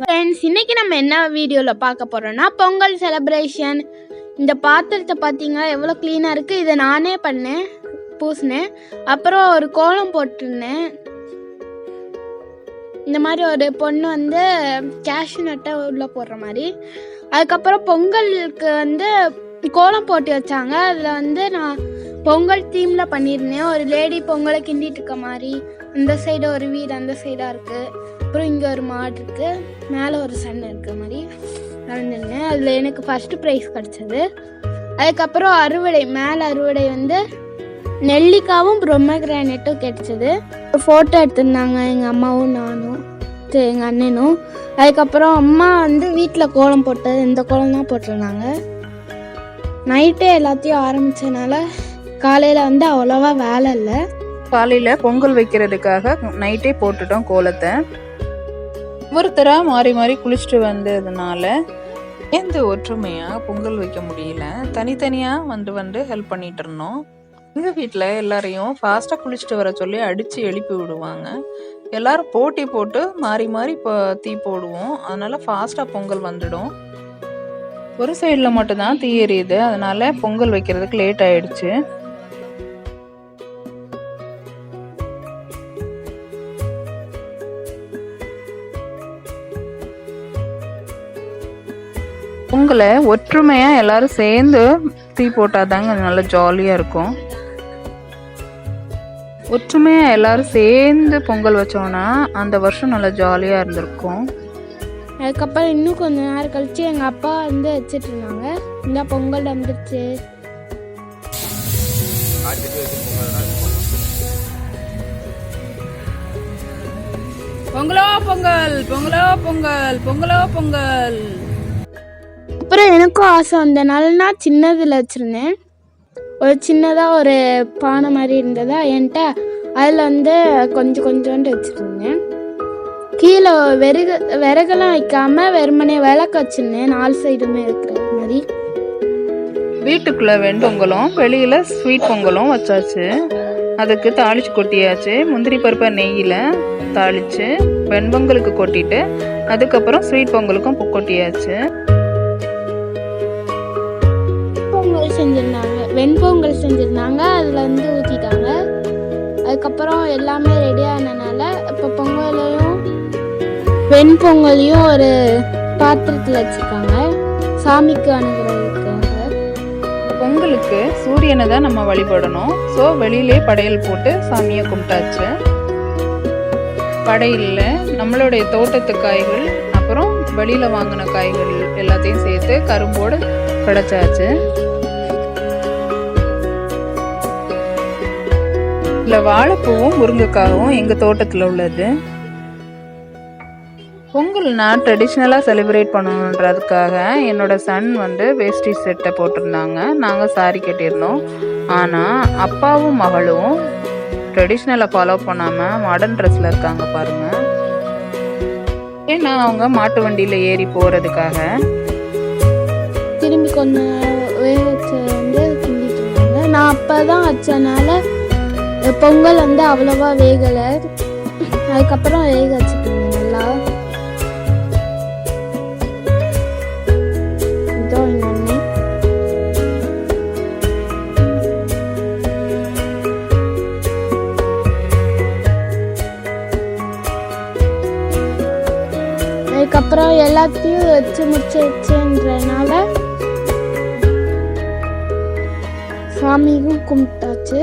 Friends இன்னைக்கு நம்ம என்ன வீடியோவில் பார்க்க போகிறோம்னா பொங்கல் செலப்ரேஷன் இந்த பாத்திரத்தை பார்த்தீங்கன்னா எவ்வளோ க்ளீனாக இருக்குது இதை நானே பண்ணேன் பூசினேன். அப்புறம் ஒரு கோலம் போட்டிருந்தேன். இந்த மாதிரி ஒரு பொண்ணு வந்து கேஷ்யூ நட்டை உள்ளே போடுற மாதிரி. அதுக்கப்புறம் பொங்கலுக்கு வந்து கோலம் போட்டு வச்சாங்க. அதில் வந்து நான் பொங்கல் தீமில் பண்ணியிருந்தேன். ஒரு லேடி பொங்கலை கிண்டிட்டு இருக்க மாதிரி. இந்த சைடு ஒரு வீடு அந்த சைடாக இருக்குது அப்புறம் இங்கே ஒரு மாடு இருக்குது மேலே ஒரு சன் இருக்க மாதிரி நடந்துருந்தேன். அதில் எனக்கு ஃபஸ்ட்டு ப்ரைஸ் கிடச்சது. அதுக்கப்புறம் அறுவடை மேலே அறுவடை வந்து நெல்லிக்காவும் பிரம்ம கிரானைட்டும் கிடைச்சது ஃபோட்டோ எடுத்திருந்தாங்க. எங்கள் அம்மாவும் நானும் எங்கள் அண்ணனும். அதுக்கப்புறம் அம்மா வந்து வீட்டில் கோலம் போட்டது. இந்த கோலம் தான் போட்டிருந்தாங்க. நைட்டே எல்லாத்தையும் ஆரம்பித்தனால காலையில் வந்து அவ்வளோவா வேலை இல்லை. காலையில் பொங்கல் வைக்கிறதுக்காக நைட்டே போட்டுட்டோம் கோலத்தை. ஒருத்தராக மாறி மாறி குளிச்சுட்டு வந்ததுனால எந்த ஒற்றுமையாக பொங்கல் வைக்க முடியல. தனித்தனியாக வந்து வந்து ஹெல்ப் பண்ணிட்டு இருந்தோம். எங்கள் வீட்டில் எல்லாரையும் ஃபாஸ்ட்டாக குளிச்சுட்டு வர சொல்லி அடித்து எழுப்பி விடுவாங்க. எல்லாரும் போட்டி போட்டு மாறி மாறி இப்போ தீ போடுவோம். அதனால ஃபாஸ்ட்டாக பொங்கல் வந்துடும். ஒரு சைடில் மட்டும்தான் தீ எரியுது. அதனால பொங்கல் வைக்கிறதுக்கு லேட் ஆயிடுச்சு. பொங்கலை ஒற்றுமையாக எல்லாரும் சேர்ந்து தீ போட்டாதாங்க நல்லா ஜாலியாக இருக்கும். ஒற்றுமையாக எல்லாரும் சேர்ந்து பொங்கல் வச்சோன்னா அந்த வருஷம் நல்லா ஜாலியாக இருந்திருக்கும். அதுக்கப்புறம் இன்னும் கொஞ்ச நேரம் கழிச்சு எங்கள் அப்பா வந்து வச்சிட்டு இருந்தாங்க. இந்த பொங்கல் வந்துருச்சு. பொங்கலோ பொங்கல் பொங்கலோ பொங்கல் பொங்கலோ பொங்கல். அப்புறம் எனக்கும் ஆசை. வந்தனால நான் சின்னதில் வச்சுருந்தேன். ஒரு சின்னதாக ஒரு பானை மாதிரி இருந்ததா என்கிட்ட அதில் வந்து கொஞ்சம் கொஞ்சோண்டு வச்சுருந்தேன். கீழே விறகு விறகெல்லாம் வைக்காமல் வெறுமனே விளக்கு வச்சுருந்தேன். நாலு சைடுமே இருக்கிற மாதிரி. வீட்டுக்குள்ளே வெண்பொங்கலும் வெளியில் ஸ்வீட் பொங்கலும் வச்சாச்சு. அதுக்கு தாளிச்சு கொட்டியாச்சு. முந்திரி பருப்பை நெய்யில் தாளித்து வெண்பொங்கலுக்கு கொட்டிட்டு அதுக்கப்புறம் ஸ்வீட் பொங்கலுக்கும் கொட்டியாச்சு. பொங்கல் செஞ்சுருந்தாங்க. வெண்பொங்கல் செஞ்சுருந்தாங்க. அதில் வந்து ஊற்றிட்டாங்க அதுக்கப்புறம் எல்லாமே ரெடி ஆனனால இப்போ பொங்கலையும் வெண்பொங்கலையும் ஒரு பாத்திரத்தில் வச்சுருக்காங்க. சாமிக்கு அனுகிறதுக்காக பொங்கலுக்கு சூரியனை தான் நம்ம வழிபடணும். ஸோ வெளியிலே படையல் போட்டு சாமியை கும்பிட்டாச்சு. படையலில் நம்மளுடைய தோட்டத்து காய்கள் அப்புறம் வெளியில் வாங்கின காய்கள் எல்லாத்தையும் சேர்த்து கரும்போடு படைச்சாச்சு. இதில் வாழைப்பூவும் முருங்கைக்காவும் எங்கள் தோட்டத்தில் உள்ளது. பொங்கல்னா ட்ரெடிஷ்னலாக செலிப்ரேட் பண்ணணுன்றதுக்காக என்னோட சன் வந்து வேஷ்டி செட்டை போட்டிருந்தாங்க. நாங்கள் சாரி கட்டியிருந்தோம். ஆனால் அப்பாவும் மகளும் ட்ரெடிஷ்னலை ஃபாலோ பண்ணாமல் மாடர்ன் ட்ரெஸ்ஸில் இருக்காங்க பாருங்கள் ஏன்னா அவங்க மாட்டு வண்டியில் ஏறி போகிறதுக்காக திரும்பி கொஞ்சம் வேக வந்து நான் அப்போ தான் வச்சனால பொங்கல் வந்து அவ்வளோவா வேகலை. அதுக்கப்புறம் வேக வச்சுக்கோங்க நல்லா. இதோ அதுக்கப்புறம் எல்லாத்தையும் வச்சு முடிச்சிருச்சுன்றனால சாமியும் கும்பிட்டாச்சு.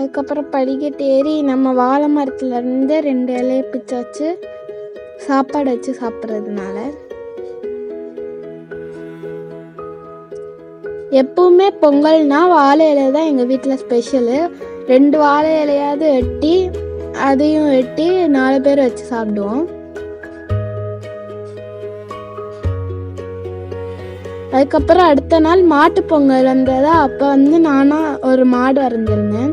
அதுக்கப்புறம் படிக்கட்டு ஏறி நம்ம வாழை மரத்துலேருந்து ரெண்டு இலையை பிச்சாச்சு சாப்பாடு வச்சு சாப்பிட்றதுனால எப்பவுமே பொங்கல்னா வாழை இலை தான் எங்கள் வீட்டில் ஸ்பெஷலு ரெண்டு வாழை இலையாவது வெட்டி அதையும் வெட்டி நாலு பேர் வச்சு சாப்பிடுவோம். அதுக்கப்புறம் அடுத்த நாள் மாட்டு பொங்கல் வந்ததா அப்போ வந்து நானாக ஒரு மாடு வரைஞ்சிருந்தேன்.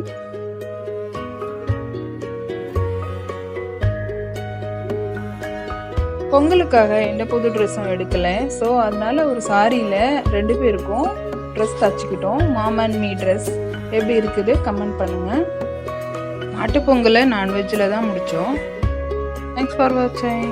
பொங்கலுக்காக எந்த புது ட்ரெஸ்ஸும் எடுக்கலை. ஸோ அதனால ஒரு சாரியில் ரெண்டு பேருக்கும் ட்ரெஸ் தச்சுக்கிட்டோம். மாமன் மீ ட்ரெஸ் எப்படி இருக்குது கமெண்ட் பண்ணுங்கள் மாட்டுப் பொங்கலை நான்வெஜ்ஜில் தான் முடித்தோம் தேங்க்ஸ் ஃபார் வாட்சிங்